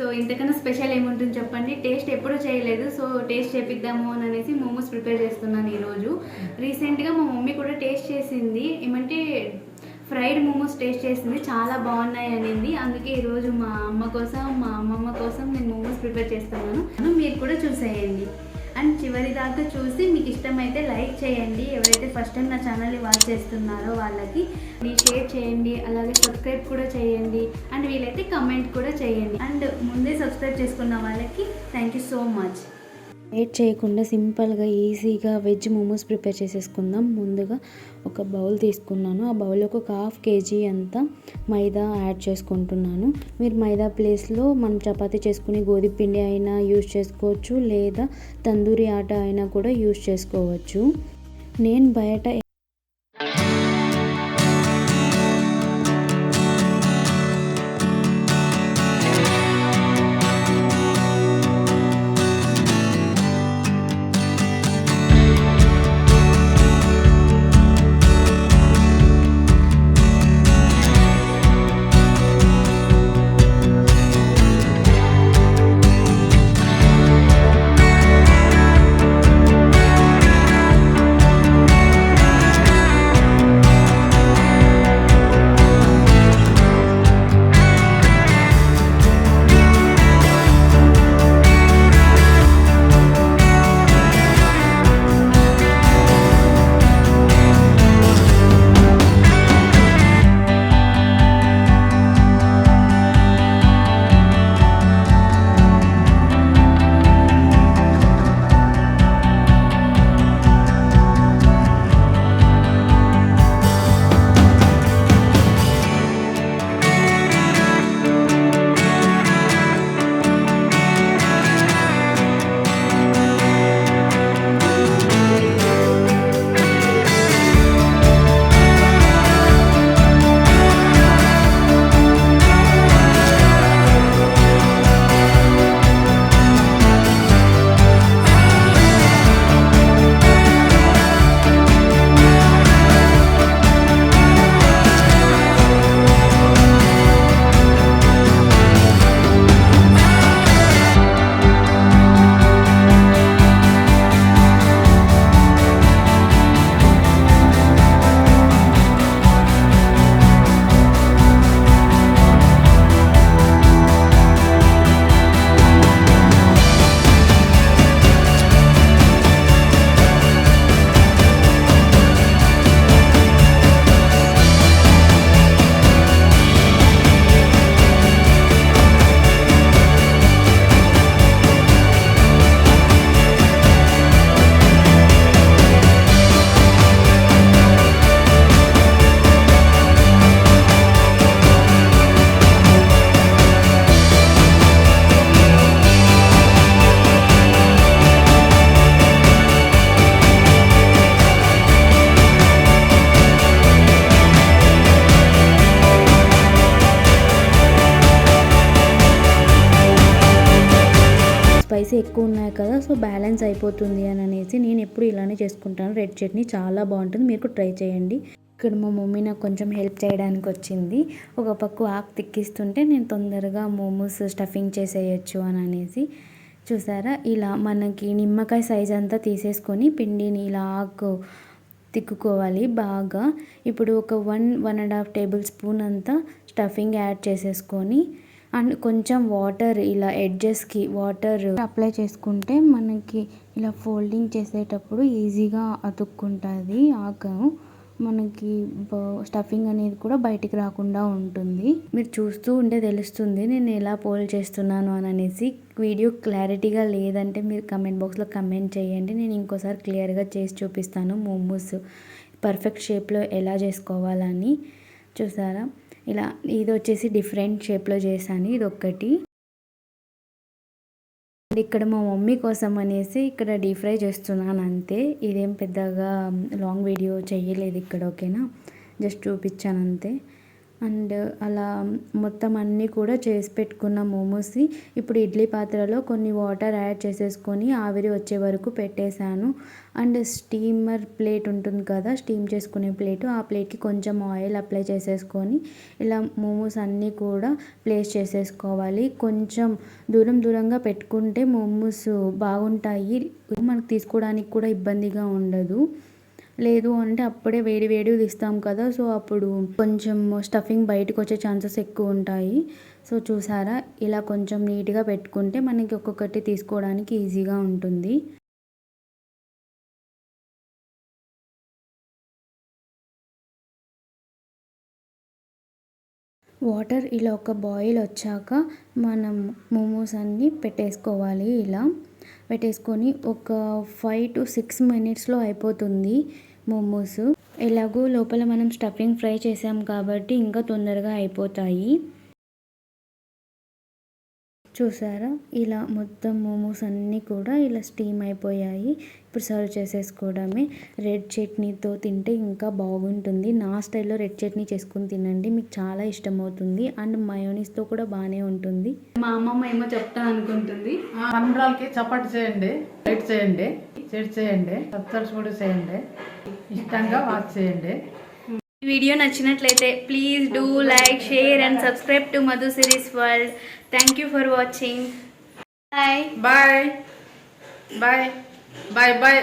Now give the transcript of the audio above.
So ఇంతకన్నా special ఏముంటుంది చెప్పండి? టేస్ట్ ఎప్పుడూ చేయలేదు. సో టేస్ట్ చేపిద్దాము అని అనేసి మోమోస్ ప్రిపేర్ చేస్తున్నాను ఈరోజు. రీసెంట్గా మా మమ్మీ కూడా టేస్ట్ చేసింది. ఏమంటే ఫ్రైడ్ మోమోస్ టేస్ట్ చేసింది. చాలా బాగున్నాయి అనింది. అందుకే ఈరోజు మా అమ్మ కోసం మా అమ్మమ్మ కోసం నేను మోమోస్ ప్రిపేర్ చేస్తున్నాను. మీరు కూడా చూసేయండి. అండ్ చివరి దాకా చూసి మీకు ఇష్టమైతే లైక్ చేయండి. ఎవరైతే ఫస్ట్ టైం నా ఛానల్ని వాచ్ చేస్తున్నారో వాళ్ళకి మీ షేర్ చేయండి. అలాగే సబ్స్క్రైబ్ కూడా చేయండి. అండ్ వీలైతే కమెంట్ కూడా చేయండి. అండ్ ముందే సబ్స్క్రైబ్ చేసుకున్న వాళ్ళకి thank you so much wait చేయకుండా సింపుల్గా ఈజీగా వెజ్ మోమోస్ ప్రిపేర్ చేసేసుకుందాం. ముందుగా ఒక బౌల్ తీసుకున్నాను. ఆ బౌల్లోకి ఒక హాఫ్ కేజీ అంతా మైదా యాడ్ చేసుకుంటున్నాను. మీరు మైదా ప్లేస్లో మనం చపాతి చేసుకుని గోధుమ పిండి అయినా యూజ్ చేసుకోవచ్చు లేదా తందూరి ఆట అయినా కూడా యూజ్ చేసుకోవచ్చు. నేను బయట స్పైసీ ఎక్కువ ఉన్నాయి కదా సో బ్యాలెన్స్ అయిపోతుంది అని అనేసి నేను ఎప్పుడు ఇలానే చేసుకుంటాను. రెడ్ చట్నీ చాలా బాగుంటుంది మీరు ట్రై చేయండి. ఇక్కడ మా మమ్మీ నాకు కొంచెం హెల్ప్ చేయడానికి వచ్చింది. ఒక పక్క ఆకు తిక్కిస్తుంటే నేను తొందరగా మోమోస్ స్టఫింగ్ చేసేయచ్చు అని అనేసి. చూసారా? ఇలా మనకి నిమ్మకాయ సైజ్ అంతా తీసేసుకొని పిండిని ఇలా ఆకు తిక్కుకోవాలి బాగా. ఇప్పుడు ఒక one one and half tablespoon అంతా స్టఫింగ్ యాడ్ చేసేసుకొని అండ్ కొంచెం వాటర్ ఇలా ఎడ్జెస్కి వాటర్ అప్లై చేసుకుంటే మనకి ఇలా ఫోల్డింగ్ చేసేటప్పుడు ఈజీగా అతుక్కుంటుంది ఆకు. మనకి స్టఫింగ్ అనేది కూడా బయటికి రాకుండా ఉంటుంది. మీరు చూస్తూ ఉంటే తెలుస్తుంది నేను ఎలా పోల్ చేస్తున్నాను అని అనేసి. వీడియో క్లారిటీగా లేదంటే మీరు కమెంట్ బాక్స్లో కమెంట్ చేయండి. నేను ఇంకోసారి క్లియర్గా చేసి చూపిస్తాను. మోమోస్ పర్ఫెక్ట్ షేప్లో ఎలా చేసుకోవాలని. చూసారా? ఇలా ఇది వచ్చేసి డిఫరెంట్ షేప్లో చేశాను. ఇది ఒక్కటి. ఇక్కడ మా మమ్మీ కోసం అనేసి ఇక్కడ డీప్ ఫ్రై చేస్తున్నాను అంతే. ఇదేం పెద్దగా లాంగ్ వీడియో చేయలేదు ఇక్కడ ఓకేనా? జస్ట్ చూపించాను అంతే. అండ్ అలా మొత్తం అన్నీ కూడా చేసి పెట్టుకున్న మోమోస్. ఇప్పుడు ఇడ్లీ పాత్రలో కొన్ని వాటర్ యాడ్ చేసేసుకొని ఆవిరి వచ్చే వరకు పెట్టేశాను. అండ్ స్టీమర్ ప్లేట్ ఉంటుంది కదా స్టీమ్ చేసుకునే ప్లేట్ ఆ ప్లేట్కి కొంచెం ఆయిల్ అప్లై చేసేసుకొని ఇలా మోమోస్ అన్నీ కూడా ప్లేస్ చేసేసుకోవాలి. కొంచెం దూరం దూరంగా పెట్టుకుంటే మోమోస్ బాగుంటాయి. మనకు తీసుకోవడానికి కూడా ఇబ్బందిగా ఉండదు. లేదు అంటే అప్పుడే వేడి వేడి తీస్తాం కదా సో అప్పుడు కొంచెం స్టఫింగ్ బయటకు వచ్చే ఛాన్సెస్ ఎక్కువ ఉంటాయి. సో చూసారా ఇలా కొంచెం నీట్గా పెట్టుకుంటే మనకి ఒక్కొక్కటి తీసుకోవడానికి ఈజీగా ఉంటుంది. వాటర్ ఇలా ఒక బాయిల్ వచ్చాక మనం మోమోస్ అన్నీ పెట్టేసుకోవాలి ఇలా. పెట్టేసుకొని ఒక ఫైవ్ టు సిక్స్ మినిట్స్లో అయిపోతుంది. మోమోస్. ఎలాగో లోపల మనం స్టఫింగ్ ఫ్రై చేసాం కాబట్టి ఇంకా తొందరగా అయిపోతాయి. చూసారా? ఇలా మొత్తం మోమోస్ అన్నీ కూడా ఇలా స్టీమ్ అయిపోయాయి. ఇప్పుడు సర్వ్ చేసేసుకోవడమే. రెడ్ చట్నీతో తింటే ఇంకా బాగుంటుంది. నా స్టైల్లో రెడ్ చట్నీ చేసుకుని తినండి. మీకు చాలా ఇష్టం అవుతుంది అండ్ మయోనీస్తో కూడా బాగానే ఉంటుంది. మా అమ్మమ్మ ఏమో చెప్తా అనుకుంటుంది. పండ్రాలకి చపాతి చేయండి రెడ్ చేయండి చెడ్ చేయండి కూడా చేయండి ఇష్టంగా వాచ్ చేయండి. ఈ వీడియో నచ్చినట్లయితే please do like share and subscribe to Madhu series world thank you for watching bye bye bye bye bye